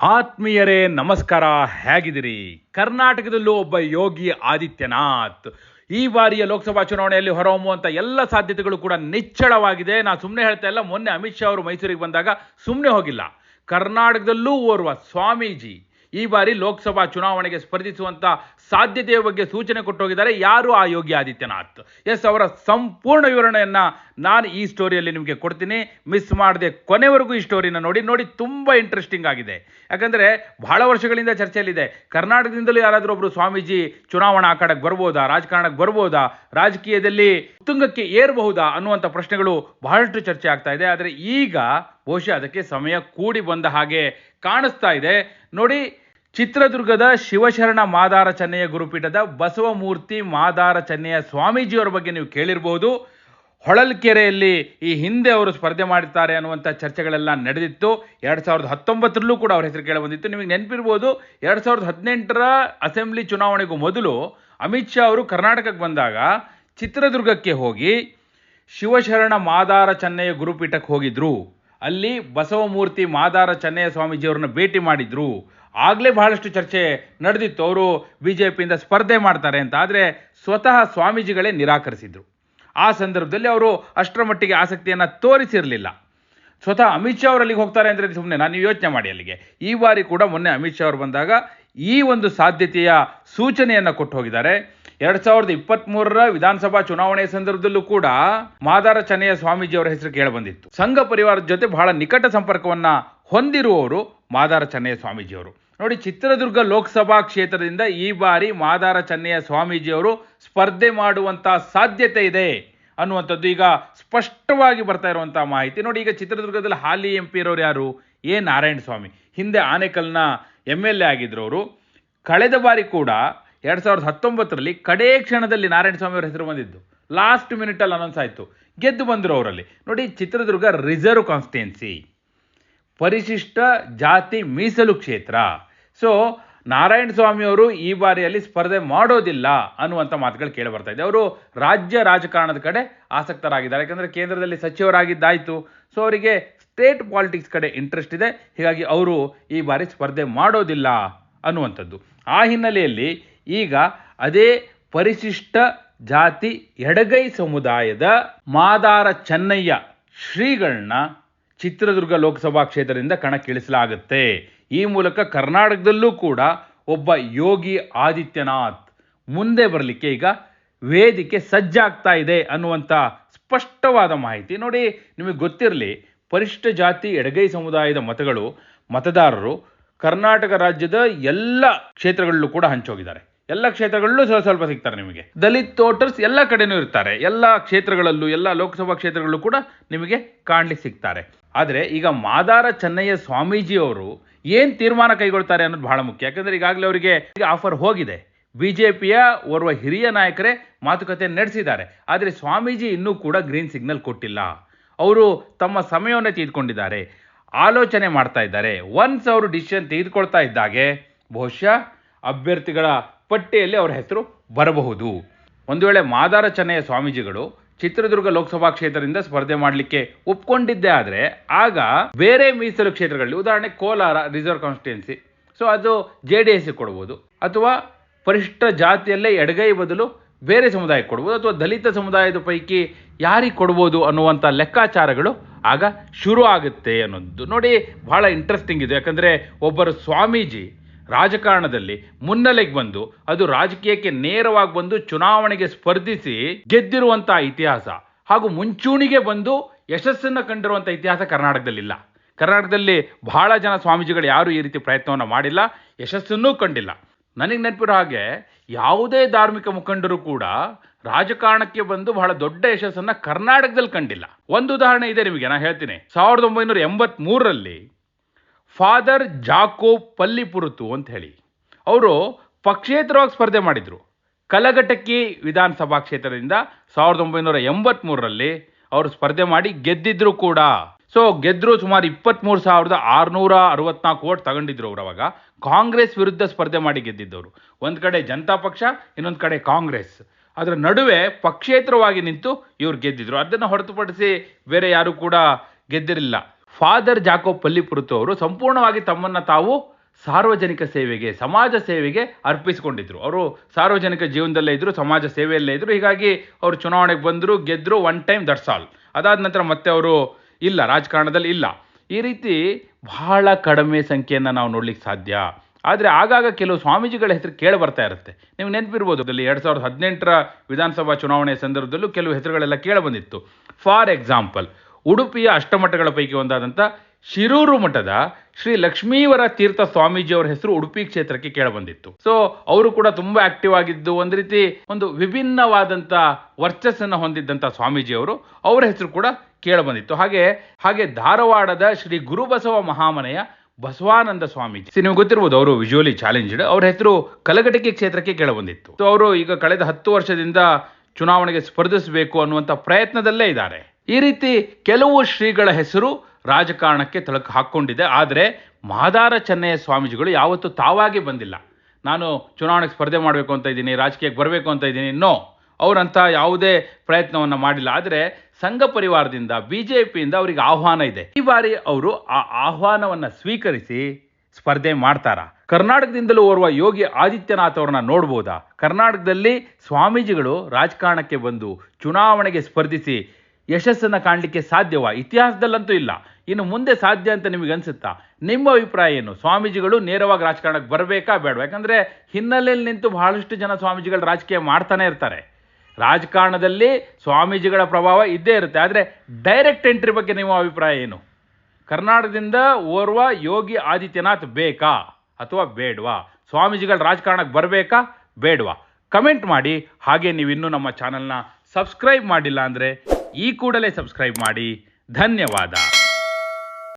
ಆತ್ಮೀಯರೇ, ನಮಸ್ಕಾರ. ಹೇಗಿದ್ದೀರಿ? ಕರ್ನಾಟಕದಲ್ಲೂ ಒಬ್ಬ ಯೋಗಿ ಆದಿತ್ಯನಾಥ್. ಈ ಬಾರಿಯ ಲೋಕಸಭಾ ಚುನಾವಣೆಯಲ್ಲಿ ಹೊರಹೊಮ್ಮುವಂಥ ಎಲ್ಲ ಸಾಧ್ಯತೆಗಳು ಕೂಡ ನಿಚ್ಚಳವಾಗಿದೆ. ನಾನು ಸುಮ್ಮನೆ ಹೇಳ್ತಾ ಇಲ್ಲ, ಮೊನ್ನೆ ಅಮಿತ್ ಶಾ ಅವರು ಮೈಸೂರಿಗೆ ಬಂದಾಗ ಸುಮ್ಮನೆ ಹೋಗಿಲ್ಲ. ಕರ್ನಾಟಕದಲ್ಲೂ ಓರ್ವ ಸ್ವಾಮೀಜಿ ಈ ಬಾರಿ ಲೋಕಸಭಾ ಚುನಾವಣೆಗೆ ಸ್ಪರ್ಧಿಸುವಂತ ಸಾಧ್ಯತೆಯ ಬಗ್ಗೆ ಸೂಚನೆ ಕೊಟ್ಟೋಗಿದ್ದಾರೆ. ಯಾರು ಆ ಯೋಗಿ ಆದಿತ್ಯನಾಥ್? ಎಸ್, ಅವರ ಸಂಪೂರ್ಣ ವಿವರಣೆಯನ್ನು ನಾನು ಈ ಸ್ಟೋರಿಯಲ್ಲಿ ನಿಮಗೆ ಕೊಡ್ತೀನಿ. ಮಿಸ್ ಮಾಡದೆ ಕೊನೆವರೆಗೂ ಈ ಸ್ಟೋರಿನ ನೋಡಿ. ನೋಡಿ ತುಂಬಾ ಇಂಟ್ರೆಸ್ಟಿಂಗ್ ಆಗಿದೆ. ಯಾಕಂದರೆ ಬಹಳ ವರ್ಷಗಳಿಂದ ಚರ್ಚೆಯಲ್ಲಿದೆ. ಕರ್ನಾಟಕದಿಂದಲೂ ಯಾರಾದರೂ ಒಬ್ಬರು ಸ್ವಾಮೀಜಿ ಚುನಾವಣಾ ಅಖಾಡಕ್ಕೆ ಬರ್ಬೋದಾ ರಾಜಕಾರಣಕ್ಕೆ ಬರ್ಬೋದಾ, ರಾಜಕೀಯದಲ್ಲಿ ಉತ್ತುಂಗಕ್ಕೆ ಏರಬಹುದಾ ಅನ್ನುವಂಥ ಪ್ರಶ್ನೆಗಳು ಬಹಳಷ್ಟು ಚರ್ಚೆ ಆಗ್ತಾ ಇದೆ. ಆದರೆ ಈಗ ಬಹುಶಃ ಅದಕ್ಕೆ ಸಮಯ ಕೂಡಿ ಬಂದ ಹಾಗೆ ಕಾಣಿಸ್ತಾ ಇದೆ. ನೋಡಿ ಚಿತ್ರದುರ್ಗದ ಶಿವಶರಣ ಮಾದಾರ ಚೆನ್ನಯ್ಯ ಗುರುಪೀಠದ ಬಸವಮೂರ್ತಿ ಮಾದಾರ ಚೆನ್ನಯ್ಯ ಸ್ವಾಮೀಜಿಯವರ ಬಗ್ಗೆ ನೀವು ಕೇಳಿರಬಹುದು ಹೊಳಲ್ಕೆರೆಯಲ್ಲಿ ಈ ಹಿಂದೆ ಅವರು ಸ್ಪರ್ಧೆ ಮಾಡುತ್ತಾರೆ ಅನ್ನುವಂಥ ಚರ್ಚೆಗಳೆಲ್ಲ ನಡೆದಿತ್ತು. ಎರಡು ಸಾವಿರದ ಹತ್ತೊಂಬತ್ತರಲ್ಲೂ ಕೂಡ ಅವರ ಹೆಸರು ಕೇಳಿ ಬಂದಿತ್ತು. ನಿಮಗೆ ನೆನಪಿರ್ಬೋದು, ಎರಡು ಸಾವಿರದ ಹದಿನೆಂಟರ ಅಸೆಂಬ್ಲಿ ಚುನಾವಣೆಗೂ ಮೊದಲು ಅಮಿತ್ ಶಾ ಅವರು ಕರ್ನಾಟಕಕ್ಕೆ ಬಂದಾಗ ಚಿತ್ರದುರ್ಗಕ್ಕೆ ಹೋಗಿ ಶಿವಶರಣ ಮಾದಾರ ಚೆನ್ನಯ್ಯ ಗುರುಪೀಠಕ್ಕೆ ಹೋಗಿದ್ರು. ಅಲ್ಲಿ ಬಸವಮೂರ್ತಿ ಮಾದಾರ ಚೆನ್ನಯ್ಯ ಸ್ವಾಮೀಜಿಯವರನ್ನ ಭೇಟಿ ಮಾಡಿದ್ರು. ಆಗಲೇ ಬಹಳಷ್ಟು ಚರ್ಚೆ ನಡೆದಿತ್ತು. ಅವರು ಬಿ ಜೆ ಪಿಯಿಂದ ಸ್ಪರ್ಧೆ ಮಾಡ್ತಾರೆ ಅಂತ. ಆದರೆ ಸ್ವತಃ ಸ್ವಾಮೀಜಿಗಳೇ ನಿರಾಕರಿಸಿದರು. ಆ ಸಂದರ್ಭದಲ್ಲಿ ಅವರು ಅಷ್ಟರ ಮಟ್ಟಿಗೆ ಆಸಕ್ತಿಯನ್ನು ತೋರಿಸಿರಲಿಲ್ಲ. ಸ್ವತಃ ಅಮಿತ್ ಶಾ ಅವರು ಅಲ್ಲಿಗೆ ಹೋಗ್ತಾರೆ ಅಂದರೆ ಸುಮ್ಮನೆ ನಾನು ಯೋಚನೆ ಮಾಡಿ ಅಲ್ಲಿಗೆ. ಈ ಬಾರಿ ಕೂಡ ಮೊನ್ನೆ ಅಮಿತ್ ಶಾ ಅವರು ಬಂದಾಗ ಈ ಒಂದು ಸಾಧ್ಯತೆಯ ಸೂಚನೆಯನ್ನು ಕೊಟ್ಟು ಹೋಗಿದ್ದಾರೆ. ಎರಡು ಸಾವಿರದ ಇಪ್ಪತ್ತ್ ವಿಧಾನಸಭಾ ಚುನಾವಣೆಯ ಸಂದರ್ಭದಲ್ಲೂ ಕೂಡ ಮಾದಾರ ಸ್ವಾಮೀಜಿ ಅವರ ಹೆಸರು ಕೇಳಬಂದಿತ್ತು ಸಂಘ ಪರಿವಾರದ ಜೊತೆ ಬಹಳ ನಿಕಟ ಸಂಪರ್ಕವನ್ನು ಹೊಂದಿರುವವರು ಮಾದಾರ ಚೆನ್ನಯ್ಯ ಸ್ವಾಮೀಜಿಯವರು. ನೋಡಿ, ಚಿತ್ರದುರ್ಗ ಲೋಕಸಭಾ ಕ್ಷೇತ್ರದಿಂದ ಈ ಬಾರಿ ಮಾದಾರ ಚೆನ್ನಯ್ಯ ಸ್ವಾಮೀಜಿಯವರು ಸ್ಪರ್ಧೆ ಮಾಡುವಂಥ ಸಾಧ್ಯತೆ ಇದೆ ಅನ್ನುವಂಥದ್ದು ಈಗ ಸ್ಪಷ್ಟವಾಗಿ ಬರ್ತಾ ಇರುವಂಥ ಮಾಹಿತಿ. ನೋಡಿ, ಈಗ ಚಿತ್ರದುರ್ಗದಲ್ಲಿ ಹಾಲಿ ಎಂ ಪಿ ಇರೋರು ಯಾರು? ಎ. ನಾರಾಯಣ ಸ್ವಾಮಿ ಹಿಂದೆ ಆನೇಕಲ್ನ ಎಂ ಎಲ್ ಎ ಆಗಿದ್ರು ಅವರು. ಕಳೆದ ಬಾರಿ ಕೂಡ ಎರಡು ಸಾವಿರದ ಹತ್ತೊಂಬತ್ತರಲ್ಲಿ ಕಡೇ ಕ್ಷಣದಲ್ಲಿ ನಾರಾಯಣ ಸ್ವಾಮಿ ಅವರ ಹೆಸರು ಬಂದಿದ್ದು. ಲಾಸ್ಟ್ ಮಿನಿಟಲ್ಲಿ ಅನೌನ್ಸ್ ಆಯಿತು. ಗೆದ್ದು ಬಂದರು ಅವರಲ್ಲಿ. ನೋಡಿ, ಚಿತ್ರದುರ್ಗ ರಿಸರ್ವ್ ಕಾನ್ಸ್ಟಿಟ್ಯೆನ್ಸಿ ಪರಿಶಿಷ್ಟ ಜಾತಿ ಮೀಸಲು ಕ್ಷೇತ್ರ. ಸೊ ನಾರಾಯಣ ಸ್ವಾಮಿ ಅವರು ಈ ಬಾರಿಯಲ್ಲಿ ಸ್ಪರ್ಧೆ ಮಾಡೋದಿಲ್ಲ ಅನ್ನುವಂಥ ಮಾತುಗಳು ಕೇಳಿ ಬರ್ತಾ ಇದೆ. ಅವರು ರಾಜ್ಯ ರಾಜಕಾರಣದ ಕಡೆ ಆಸಕ್ತರಾಗಿದ್ದಾರೆ. ಯಾಕಂದರೆ ಕೇಂದ್ರದಲ್ಲಿ ಸಚಿವರಾಗಿದ್ದಾಯಿತು. ಸೊ ಅವರಿಗೆ ಸ್ಟೇಟ್ ಪಾಲಿಟಿಕ್ಸ್ ಕಡೆ ಇಂಟ್ರೆಸ್ಟ್ ಇದೆ. ಹೀಗಾಗಿ ಅವರು ಈ ಬಾರಿ ಸ್ಪರ್ಧೆ ಮಾಡೋದಿಲ್ಲ ಅನ್ನುವಂಥದ್ದು. ಆ ಹಿನ್ನೆಲೆಯಲ್ಲಿ ಈಗ ಅದೇ ಪರಿಶಿಷ್ಟ ಜಾತಿ ಎಡಗೈ ಸಮುದಾಯದ ಮಾದಾರ ಚೆನ್ನಯ್ಯ ಶ್ರೀಗಳನ್ನ ಚಿತ್ರದುರ್ಗ ಲೋಕಸಭಾ ಕ್ಷೇತ್ರದಿಂದ ಕಣಕ್ಕಿಳಿಸಲಾಗುತ್ತೆ. ಈ ಮೂಲಕ ಕರ್ನಾಟಕದಲ್ಲೂ ಕೂಡ ಒಬ್ಬ ಯೋಗಿ ಆದಿತ್ಯನಾಥ್ ಮುಂದೆ ಬರಲಿಕ್ಕೆ ಈಗ ವೇದಿಕೆ ಸಜ್ಜಾಗ್ತಾ ಇದೆ ಅನ್ನುವಂಥ ಸ್ಪಷ್ಟವಾದ ಮಾಹಿತಿ. ನೋಡಿ, ನಿಮಗೆ ಗೊತ್ತಿರಲಿ, ಪರಿಷ್ಠ ಜಾತಿ ಎಡಗೈ ಸಮುದಾಯದ ಮತಗಳು ಮತದಾರರು ಕರ್ನಾಟಕ ರಾಜ್ಯದ ಎಲ್ಲ ಕ್ಷೇತ್ರಗಳಲ್ಲೂ ಕೂಡ ಹಂಚೋಗಿದ್ದಾರೆ. ಎಲ್ಲ ಕ್ಷೇತ್ರಗಳಲ್ಲೂ ಸ್ವಲ್ಪ ಸ್ವಲ್ಪ ಸಿಗ್ತಾರೆ ನಿಮಗೆ. ದಲಿತ್ ವೋಟರ್ಸ್ ಎಲ್ಲ ಕಡೆಯೂ ಇರ್ತಾರೆ. ಎಲ್ಲ ಕ್ಷೇತ್ರಗಳಲ್ಲೂ, ಎಲ್ಲ ಲೋಕಸಭಾ ಕ್ಷೇತ್ರಗಳಲ್ಲೂ ಕೂಡ ನಿಮಗೆ ಕಾಣಲಿಕ್ಕೆ ಸಿಗ್ತಾರೆ. ಆದರೆ ಈಗ ಮಾದಾರ ಚೆನ್ನಯ್ಯ ಸ್ವಾಮೀಜಿ ಅವರು ಏನು ತೀರ್ಮಾನ ಕೈಗೊಳ್ತಾರೆ ಅನ್ನೋದು ಬಹಳ ಮುಖ್ಯ. ಯಾಕಂದರೆ ಈಗಾಗಲೇ ಅವರಿಗೆ ಆಫರ್ ಹೋಗಿದೆ. ಬಿ ಜೆ ಪಿಯ ಓರ್ವ ಹಿರಿಯ ನಾಯಕರೇ ಮಾತುಕತೆ ನಡೆಸಿದ್ದಾರೆ. ಆದರೆ ಸ್ವಾಮೀಜಿ ಇನ್ನೂ ಕೂಡ ಗ್ರೀನ್ ಸಿಗ್ನಲ್ ಕೊಟ್ಟಿಲ್ಲ. ಅವರು ತಮ್ಮ ಸಮಯವನ್ನು ತೆಗೆದುಕೊಂಡಿದ್ದಾರೆ ಆಲೋಚನೆ ಮಾಡ್ತಾ ಇದ್ದಾರೆ. ಒನ್ಸ್ ಅವರು ಡಿಸಿಷನ್ ತೆಗೆದುಕೊಳ್ತಾ ಇದ್ದಾಗೆ ಬಹುಶಃ ಅಭ್ಯರ್ಥಿಗಳ ಪಟ್ಟಿಯಲ್ಲಿ ಅವರ ಹೆಸರು ಬರಬಹುದು. ಒಂದು ವೇಳೆ ಮಾದಾರ ಚೆನ್ನಯ್ಯ ಸ್ವಾಮೀಜಿಗಳು ಚಿತ್ರದುರ್ಗ ಲೋಕಸಭಾ ಕ್ಷೇತ್ರದಿಂದ ಸ್ಪರ್ಧೆ ಮಾಡಲಿಕ್ಕೆ ಒಪ್ಕೊಂಡಿದ್ದೇ ಆದರೆ ಆಗ ಬೇರೆ ಮೀಸಲು ಕ್ಷೇತ್ರಗಳಲ್ಲಿ, ಉದಾಹರಣೆ ಕೋಲಾರ ರಿಸರ್ವ್ ಕಾನ್ಸ್ಟಿಟ್ಯೂನ್ಸಿ ಸೊ ಅದು ಜೆ ಡಿ ಎಸ್ಗೆ ಕೊಡ್ಬೋದು. ಅಥವಾ ಪರಿಷ್ಠ ಜಾತಿಯಲ್ಲೇ ಎಡಗೈ ಬದಲು ಬೇರೆ ಸಮುದಾಯಕ್ಕೆ ಕೊಡ್ಬೋದು. ಅಥವಾ ದಲಿತ ಸಮುದಾಯದ ಪೈಕಿ ಯಾರಿಗೆ ಕೊಡ್ಬೋದು ಅನ್ನುವಂಥ ಲೆಕ್ಕಾಚಾರಗಳು ಆಗ ಶುರು ಆಗುತ್ತೆ ಅನ್ನೋದು. ನೋಡಿ, ಬಹಳ ಇಂಟ್ರೆಸ್ಟಿಂಗ್ ಇದೆ. ಯಾಕಂದರೆ ಒಬ್ಬರು ಸ್ವಾಮೀಜಿ ರಾಜಕಾರಣದಲ್ಲಿ ಮುನ್ನೆಲೆಗೆ ಬಂದು ಅದು ರಾಜಕೀಯಕ್ಕೆ ನೇರವಾಗಿ ಬಂದು ಚುನಾವಣೆಗೆ ಸ್ಪರ್ಧಿಸಿ ಗೆದ್ದಿರುವಂತಹ ಇತಿಹಾಸ ಹಾಗೂ ಮುಂಚೂಣಿಗೆ ಬಂದು ಯಶಸ್ಸನ್ನು ಕಂಡಿರುವಂಥ ಇತಿಹಾಸ ಕರ್ನಾಟಕದಲ್ಲಿಲ್ಲ. ಕರ್ನಾಟಕದಲ್ಲಿ ಬಹಳ ಜನ ಸ್ವಾಮೀಜಿಗಳು ಯಾರು ಈ ರೀತಿ ಪ್ರಯತ್ನವನ್ನು ಮಾಡಿಲ್ಲ, ಯಶಸ್ಸನ್ನೂ ಕಂಡಿಲ್ಲ. ನನಗೆ ನೆನಪಿರೋ ಹಾಗೆ ಯಾವುದೇ ಧಾರ್ಮಿಕ ಮುಖಂಡರು ಕೂಡ ರಾಜಕಾರಣಕ್ಕೆ ಬಂದು ಬಹಳ ದೊಡ್ಡ ಯಶಸ್ಸನ್ನು ಕರ್ನಾಟಕದಲ್ಲಿ ಕಂಡಿಲ್ಲ. ಒಂದು ಉದಾಹರಣೆ ಇದೆ ನಿಮಗೆ ನಾನು ಹೇಳ್ತೀನಿ. ಸಾವಿರದ ಒಂಬೈನೂರ ಎಂಬತ್ತ್ ಮೂರರಲ್ಲಿ ಫಾದರ್ ಜಾಕೋ ಪಲ್ಲಿಪುರುತು ಅಂತ ಹೇಳಿ. ಅವರು ಪಕ್ಷೇತರವಾಗಿ ಸ್ಪರ್ಧೆ ಮಾಡಿದರು. ಕಲಘಟಕಿ ವಿಧಾನಸಭಾ ಕ್ಷೇತ್ರದಿಂದ ಸಾವಿರದ ಒಂಬೈನೂರ ಎಂಬತ್ತ್ ಮೂರರಲ್ಲಿ ಅವರು ಸ್ಪರ್ಧೆ ಮಾಡಿ ಗೆದ್ದಿದ್ರು ಕೂಡ. ಸೊ ಗೆದ್ದರು ಸುಮಾರು ಇಪ್ಪತ್ತ್ಮೂರು ಸಾವಿರದ ಆರುನೂರ ಅರವತ್ನಾಲ್ಕು ಓಟ್ ತಗೊಂಡಿದ್ರು ಅವರು ಅವಾಗ. ಕಾಂಗ್ರೆಸ್ ವಿರುದ್ಧ ಸ್ಪರ್ಧೆ ಮಾಡಿ ಗೆದ್ದಿದ್ದವರು. ಒಂದು ಕಡೆ ಜನತಾ ಪಕ್ಷ, ಇನ್ನೊಂದು ಕಡೆ ಕಾಂಗ್ರೆಸ್. ಅದರ ನಡುವೆ ಪಕ್ಷೇತರವಾಗಿ ನಿಂತು ಇವರು ಗೆದ್ದಿದ್ರು. ಅದನ್ನು ಹೊರತುಪಡಿಸಿ ಬೇರೆ ಯಾರೂ ಕೂಡ ಗೆದ್ದಿರಲಿಲ್ಲ. ಫಾದರ್ ಜಾಕೋ ಪಲ್ಲಿಪುರುತು ಅವರು ಸಂಪೂರ್ಣವಾಗಿ ತಮ್ಮನ್ನು ತಾವು ಸಾರ್ವಜನಿಕ ಸೇವೆಗೆ, ಸಮಾಜ ಸೇವೆಗೆ ಅರ್ಪಿಸಿಕೊಂಡಿದ್ದರು ಅವರು ಸಾರ್ವಜನಿಕ ಜೀವನದಲ್ಲೇ ಇದ್ದರು ಸಮಾಜ ಸೇವೆಯಲ್ಲೇ ಇದ್ದರು ಹೀಗಾಗಿ ಅವರು ಚುನಾವಣೆಗೆ ಬಂದರು ಗೆದ್ದರು ಒನ್ ಟೈಮ್ ದಟ್ಸ್ ಆಲ್ ಅದಾದ ನಂತರ ಮತ್ತೆ ಅವರು ಇಲ್ಲ, ರಾಜಕಾರಣದಲ್ಲಿ ಇಲ್ಲ. ಈ ರೀತಿ ಬಹಳ ಕಡಿಮೆ ಸಂಖ್ಯೆಯನ್ನು ನಾವು ನೋಡ್ಲಿಕ್ಕೆ ಸಾಧ್ಯ. ಆದರೆ ಆಗಾಗ ಕೆಲವು ಸ್ವಾಮೀಜಿಗಳ ಹೆಸರು ಕೇಳಿ ಬರ್ತಾ ಇರುತ್ತೆ. ನೀವು ನೆನಪಿರ್ಬೋದು ಅಲ್ಲಿ ಎರಡು ಸಾವಿರದ ಹದಿನೆಂಟರ ವಿಧಾನಸಭಾ ಚುನಾವಣೆಯ ಸಂದರ್ಭದಲ್ಲೂ ಕೆಲವು ಹೆಸರುಗಳೆಲ್ಲ ಕೇಳಿ ಬಂದಿತ್ತು. ಫಾರ್ ಎಕ್ಸಾಂಪಲ್ ಉಡುಪಿಯ ಅಷ್ಟಮಠಗಳ ಪೈಕಿ ಒಂದಾದಂಥ ಶಿರೂರು ಮಠದ ಶ್ರೀ ಲಕ್ಷ್ಮೀವರ ತೀರ್ಥ ಸ್ವಾಮೀಜಿ ಅವರ ಹೆಸರು ಉಡುಪಿ ಕ್ಷೇತ್ರಕ್ಕೆ ಕೇಳಬಂದಿತ್ತು. ಸೊ ಅವರು ಕೂಡ ತುಂಬಾ ಆಕ್ಟಿವ್ ಆಗಿದ್ದು, ಒಂದು ರೀತಿ ಒಂದು ವಿಭಿನ್ನವಾದಂಥ ವರ್ಚಸ್ಸನ್ನು ಹೊಂದಿದ್ದಂಥ ಸ್ವಾಮೀಜಿ ಅವರು ಅವರ ಹೆಸರು ಕೂಡ ಕೇಳಬಂದಿತ್ತು. ಹಾಗೆ ಹಾಗೆ ಧಾರವಾಡದ ಶ್ರೀ ಗುರುಬಸವ ಮಹಾಮನೆಯ ಬಸವಾನಂದ ಸ್ವಾಮೀಜಿ. ಸಿ ನಿಮ್ಗೆ ಗೊತ್ತಿರ್ಬೋದು, ಅವರು ವಿಜುವಲಿ ಚಾಲೆಂಜ್ಡ್ ಅವ್ರ ಹೆಸರು ಕಲಘಟಕಿ ಕ್ಷೇತ್ರಕ್ಕೆ ಕೇಳಬಂದಿತ್ತು. ಸೊ ಅವರು ಈಗ ಕಳೆದ ಹತ್ತು ವರ್ಷದಿಂದ ಚುನಾವಣೆಗೆ ಸ್ಪರ್ಧಿಸಬೇಕು ಅನ್ನುವಂಥ ಪ್ರಯತ್ನದಲ್ಲೇ ಇದ್ದಾರೆ. ಈ ರೀತಿ ಕೆಲವು ಶ್ರೀಗಳ ಹೆಸರು ರಾಜಕಾರಣಕ್ಕೆ ತಳಕು ಹಾಕ್ಕೊಂಡಿದೆ. ಆದರೆ ಮಾದಾರ ಚೆನ್ನಯ್ಯ ಸ್ವಾಮೀಜಿಗಳು ಯಾವತ್ತೂ ತಾವಾಗಿ ಬಂದಿಲ್ಲ. ನಾನು ಚುನಾವಣೆಗೆ ಸ್ಪರ್ಧೆ ಮಾಡಬೇಕು ಅಂತ ಇದ್ದೀನಿ, ರಾಜಕೀಯಕ್ಕೆ ಬರಬೇಕು ಅಂತ ಇದ್ದೀನಿ. ನೋ, ಅವರಂಥ ಯಾವುದೇ ಪ್ರಯತ್ನವನ್ನು ಮಾಡಿಲ್ಲ. ಆದರೆ ಸಂಘ ಪರಿವಾರದಿಂದ ಬಿ ಜೆ ಪಿಯಿಂದ ಅವರಿಗೆ ಆಹ್ವಾನ ಇದೆ. ಈ ಬಾರಿ ಅವರು ಆ ಆಹ್ವಾನವನ್ನು ಸ್ವೀಕರಿಸಿ ಸ್ಪರ್ಧೆ ಮಾಡ್ತಾರಾ? ಕರ್ನಾಟಕದಿಂದಲೂ ಓರ್ವ ಯೋಗಿ ಆದಿತ್ಯನಾಥ್ ಅವ್ರನ್ನ ನೋಡ್ಬೋದಾ? ಕರ್ನಾಟಕದಲ್ಲಿ ಸ್ವಾಮೀಜಿಗಳು ರಾಜಕಾರಣಕ್ಕೆ ಬಂದು ಚುನಾವಣೆಗೆ ಸ್ಪರ್ಧಿಸಿ ಯಶಸ್ಸನ್ನು ಕಾಣಲಿಕ್ಕೆ ಸಾಧ್ಯವಾ? ಇತಿಹಾಸದಲ್ಲಂತೂ ಇಲ್ಲ. ಇನ್ನು ಮುಂದೆ ಸಾಧ್ಯ ಅಂತ ನಿಮಗೆ ಅನಿಸುತ್ತಾ? ನಿಮ್ಮ ಅಭಿಪ್ರಾಯ ಏನು? ಸ್ವಾಮೀಜಿಗಳು ನೇರವಾಗಿ ರಾಜಕಾರಣಕ್ಕೆ ಬರಬೇಕಾ, ಬೇಡವಾ? ಯಾಕಂದರೆ ಹಿನ್ನೆಲೆಯಲ್ಲಿ ನಿಂತು ಬಹಳಷ್ಟು ಜನ ಸ್ವಾಮೀಜಿಗಳು ರಾಜಕೀಯ ಮಾಡ್ತಾನೆ ಇರ್ತಾರೆ. ರಾಜಕಾರಣದಲ್ಲಿ ಸ್ವಾಮೀಜಿಗಳ ಪ್ರಭಾವ ಇದ್ದೇ ಇರುತ್ತೆ. ಆದರೆ ಡೈರೆಕ್ಟ್ ಎಂಟ್ರಿ ಬಗ್ಗೆ ನಿಮ್ಮ ಅಭಿಪ್ರಾಯ ಏನು? ಕರ್ನಾಟಕದಿಂದ ಓರ್ವ ಯೋಗಿ ಆದಿತ್ಯನಾಥ್ ಬೇಕಾ ಅಥವಾ ಬೇಡವಾ? ಸ್ವಾಮೀಜಿಗಳು ರಾಜಕಾರಣಕ್ಕೆ ಬರಬೇಕಾ, ಬೇಡವಾ? ಕಮೆಂಟ್ ಮಾಡಿ. ಹಾಗೆ ನೀವು ಇನ್ನೂ ನಮ್ಮ ಚಾನಲ್ನ ಸಬ್ಸ್ಕ್ರೈಬ್ ಮಾಡಿಲ್ಲ ಅಂದರೆ ಈ ಕೂಡಲೇ ಸಬ್ಸ್ಕ್ರೈಬ್ ಮಾಡಿ. ಧನ್ಯವಾದ.